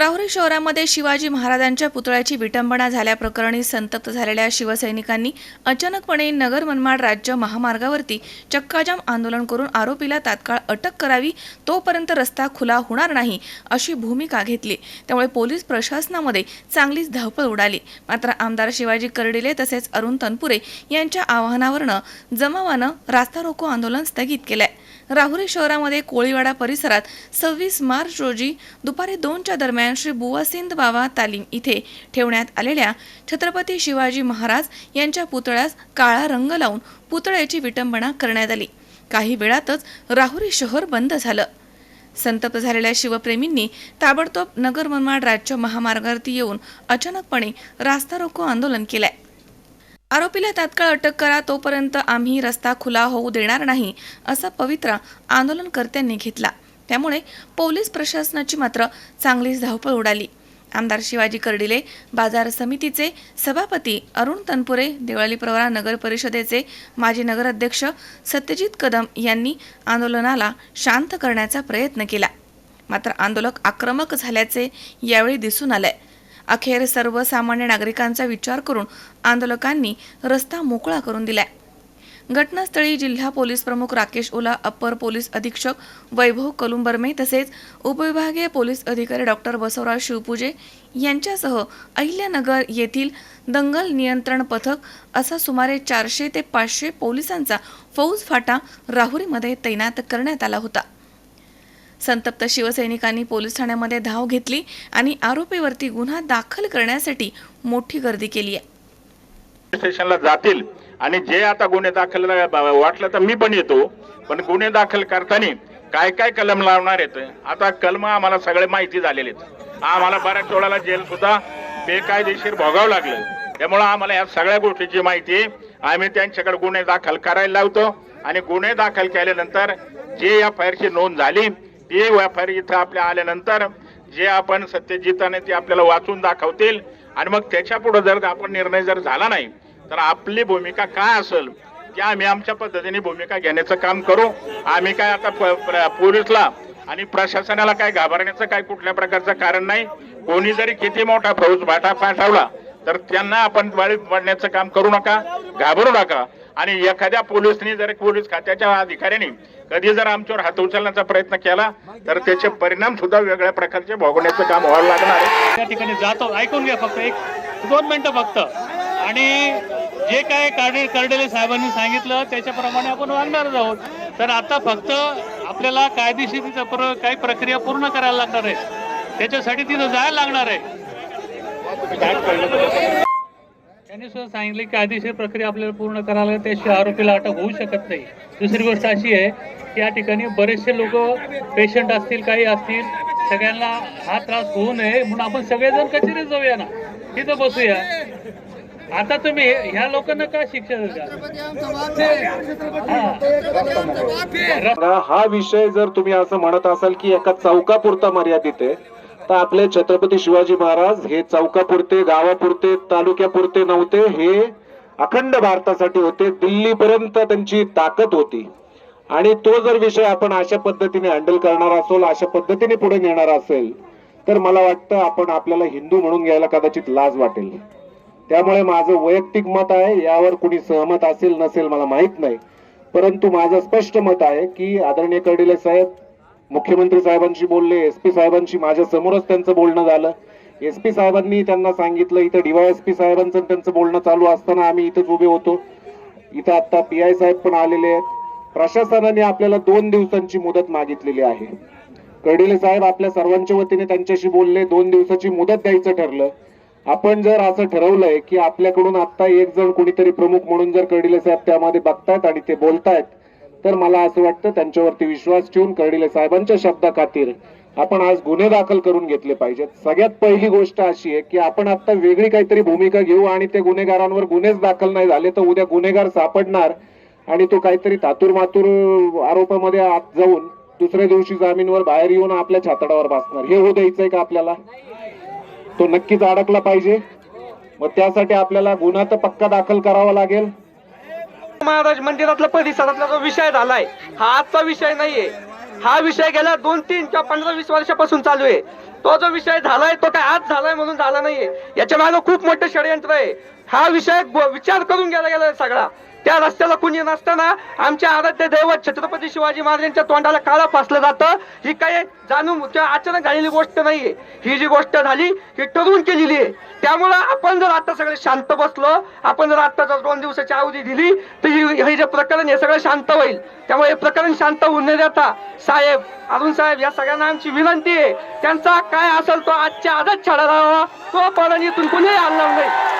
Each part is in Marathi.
राहुरी शहरामध्ये शिवाजी महाराजांच्या पुतळ्याची विटंबना झाल्याप्रकरणी संतप्त झालेल्या शिवसैनिकांनी अचानकपणे नगर मनमाड राज्य महामार्गावरती चक्काजाम आंदोलन करून आरोपीला तात्काळ अटक करावी तोपर्यंत रस्ता खुला होणार नाही अशी भूमिका घेतली. त्यामुळे पोलीस प्रशासनामध्ये चांगलीच धावपळ उडाली. मात्र आमदार शिवाजी कर्डिले तसेच अरुण तनपुरे यांच्या आवाहनावरनं जमावानं रास्ता रोको आंदोलन स्थगित केलंय. राहुरी शहरामध्ये कोळीवाडा परिसरात सव्वीस मार्च रोजी दुपारी दोनच्या दरम्यान श्री बुवासिंद बाबा तालीम इथे ठेवण्यात आलेल्या छत्रपती शिवाजी महाराज यांच्या पुतळ्यास काळा रंग लावून पुतळ्याची विटंबना करण्यात आली. काही वेळातच राहुरी शहर बंद झालं. संतप्त झालेल्या शिवप्रेमींनी ताबडतोब नगर मनमाड राज्य महामार्गावरती येऊन अचानकपणे रास्ता रोको आंदोलन केलंय. आरोपीला तात्काळ अटक करा तोपर्यंत आम्ही रस्ता खुला होऊ देणार नाही असा पवित्रा आंदोलनकर्त्यांनी घेतला. त्यामुळे पोलीस प्रशासनाची मात्र चांगलीच धावपळ उडाली. आमदार शिवाजी कर्डिले बाजार समितीचे सभापती अरुण तनपुरे देवळाली प्रवरा नगर परिषदेचे माजी नगराध्यक्ष सत्यजित कदम यांनी आंदोलनाला शांत करण्याचा प्रयत्न केला. मात्र आंदोलक आक्रमक झाल्याचे यावेळी दिसून आलंय. अखेर सर्वसामान्य नागरिकांचा विचार करून आंदोलकांनी रस्ता मोकळा करून दिलाय. घटनास्थळी जिल्हा पोलीस प्रमुख राकेश ओला अप्पर पोलीस अधीक्षक वैभव कलुंबर्मे तसेच उपविभागीय पोलीस अधिकारी डॉक्टर बसवराज शिवपूजे यांच्यासह अहिल्यानगर येथील दंगल नियंत्रण पथक असा सुमारे चारशे ते पाचशे पोलिसांचा फौज फाटा राहुरीमध्ये तैनात करण्यात आला होता. संतप्त शिवसैनिकांनी पोलीस ठाण्यामध्ये धाव घेतली आणि आरोपीवरती गुन्हा दाखल करण्यासाठी मोठी गर्दी केली आहे. स्टेशनला जातील आणि जे आता गुन्हे दाखल वाटलं तर मी पण येतो पण गुन्हे दाखल करताना काय काय कलम लावणार आहेत? आता कलम आम्हाला सगळे माहिती झालेले आहेत. आम्हाला बऱ्याच वेळाला जेल सुद्धा बेकायदेशीर भोगावं लागलं. त्यामुळं आम्हाला या सगळ्या गोष्टीची माहिती आम्ही त्यांच्याकडे गुन्हे दाखल करायला लावतो आणि गुन्हे दाखल केल्यानंतर जे या फायरची नोंद झाली ते व्यापारी इथं आपल्या आल्यानंतर जे आपण सत्यजिताने ते आपल्याला वाचून दाखवतील आणि मग त्याच्या पुढे जर आपण निर्णय जर झाला नाही तर आपली भूमिका काय असेल? की आम्ही आमच्या पद्धतीने भूमिका घेण्याचं काम करू? आम्ही काय आता प- प्र- पोलीसला आणि प्रशासनाला काय घाबरण्याचं काय कुठल्या प्रकारचं कारण नाही? कोणी जरी किती मोठा फौज भाटा पाठवला तर त्यांना आपण बळी पडण्याचं काम करू नका घाबरू नका. आणि एखाद्या पोलिसनी जर पोलीस खात्याच्या अधिकाऱ्यांनी कधी जर आमच्यावर हात उचलण्याचा प्रयत्न केला तर त्याचे परिणाम सुद्धा वेगळ्या प्रकारचे भोगण्याचं काम व्हायला लागणार आहे. त्या ठिकाणी जातो. ऐकून घ्या फक्त एक दोन मिनिटं फक्त. आणि जे काय कार्डे कर्डेले साहेबांनी सांगितलं त्याच्याप्रमाणे आपण वागणारच आहोत. तर आता फक्त आपल्याला कायदेशीर प्र- काही प्रक्रिया पूर्ण करायला लागणार आहे. त्याच्यासाठी तिथं जायला लागणार आहे. त्यांनी सुद्धा सांगितले की कायदेशीर प्रक्रिया आपल्याला पूर्ण करायला त्याशिवाय आरोपीला अटक होऊ शकत नाही. दुसरी गोष्ट अशी आहे की या ठिकाणी बरेचसे लोक पेशंट असतील काही असतील सगळ्यांना हा त्रास होऊ नये म्हणून आपण सगळेजण कचेरीत जाऊया ना. तिथं बसूया. आता तुम्ही ह्या लोकांना का शिक्षा देता हा विषय जर तुम्ही असं म्हणत असाल की एका चौकापुरता मर्यादित आहे आता आपले छत्रपती शिवाजी महाराज हे चौकापुरते गावापुरते तालुक्यापुरते नव्हते हे अखंड भारतासाठी होते. दिल्लीपर्यंत त्यांची ताकद होती. आणि तो जर विषय आपण अशा पद्धतीने हँडल करणार असेल अशा पद्धतीने पुढे नेणार असेल तर मला वाटतं आपण आपल्याला हिंदू म्हणून घ्यायला कदाचित लाज वाटेल. त्यामुळे माझं वैयक्तिक मत आहे यावर कुणी सहमत असेल नसेल मला माहीत नाही. परंतु माझं स्पष्ट मत आहे की आदरणीय कर्डिले साहेब मुख्यमंत्री साहेबांशी बोलले एस पी साहेबांशी माझ्या समोरच त्यांचं बोलणं झालं. एसपी साहेबांनी त्यांना सांगितलं इथं डीवायएसपी साहेबांचं त्यांचं बोलणं चालू असताना आम्ही इथंच उभे होतो. इथं आता पी आय साहेब पण आलेले आहेत. प्रशासनाने आपल्याला दोन दिवसांची मुदत मागितलेली आहे. कर्डिले साहेब आपल्या सर्वांच्या वतीने त्यांच्याशी बोलले दोन दिवसाची मुदत द्यायचं ठरलं. आपण जर असं ठरवलंय की आपल्याकडून आता एक जण कुणीतरी प्रमुख म्हणून जर कर्डिले साहेब त्यामध्ये बघतायत आणि ते बोलतायत तर मला असं वाटतं त्यांच्यावरती विश्वास ठेवून कर्डिले साहेबांच्या शब्दा खातीर आपण आज गुन्हे दाखल करून घेतले पाहिजेत. सगळ्यात पहिली गोष्ट अशी आहे की आपण आता वेगळी काहीतरी भूमिका घेऊ आणि ते गुन्हेगारांवर गुन्हेच दाखल नाही झाले तर उद्या गुन्हेगार सापडणार आणि तो काहीतरी तातूर मातूर आरोपामध्ये आत जाऊन दुसऱ्या दिवशी जामीनवर बाहेर येऊन आपल्या छातडावर बसणार. हे होऊ द्यायचंय का आपल्याला? तो नक्कीच अडकला पाहिजे. मग त्यासाठी आपल्याला गुन्हा तर पक्का दाखल करावा लागेल. महाराज मंदिरातला परिसरातला जो विषय झालाय हा आजचा विषय नाहीये. हा विषय गेल्या दोन तीन किंवा पंधरा वीस वर्षापासून चालू आहे. तो जो विषय झालाय तो काय आज झालाय म्हणून झाला नाहीये. याच्या मागे खूप मोठं षडयंत्र आहे. हा विषय विचार करून गेला गेला सगळा. त्या रस्त्याला कुणी नसताना आमच्या आराध्य दैवत छत्रपती शिवाजी महाराजांच्या तोंडाला काळा फासलं जातं. ही काय जाणून किंवा अचानक झालेली गोष्ट नाहीये. ही जी गोष्ट झाली ही ठरवून केलेली आहे. त्यामुळं आपण जर आता सगळे शांत बसलो आपण जर आता जर दोन दिवसाची अवधी दिली तर हे जे प्रकरण हे सगळं शांत होईल. त्यामुळे हे प्रकरण शांत होऊन न देता साहेब अरुण साहेब या सगळ्यांना आमची विनंती आहे. त्यांचा काय असेल तो आजच्या आजच छाडा लावा तो पण इथून कुणीही आणणार नाही.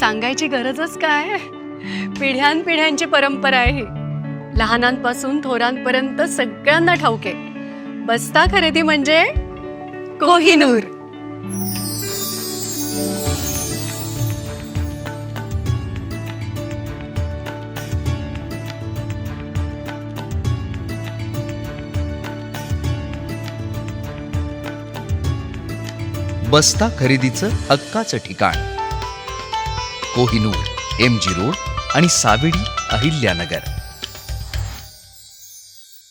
सांगायची गरजच काय? पिढ्यानपिढ्यांची परंपरा आहे ही. लहानांपासून थोरांपर्यंत सगळ्यांना ठाऊक आहे. बस्ता खरेदी म्हणजे कोहिनूर. बस्ता खरेदीचं हक्काचं ठिकाण. कोहिनूर एम जी रोड आणि सावेडी अहिल्यानगर.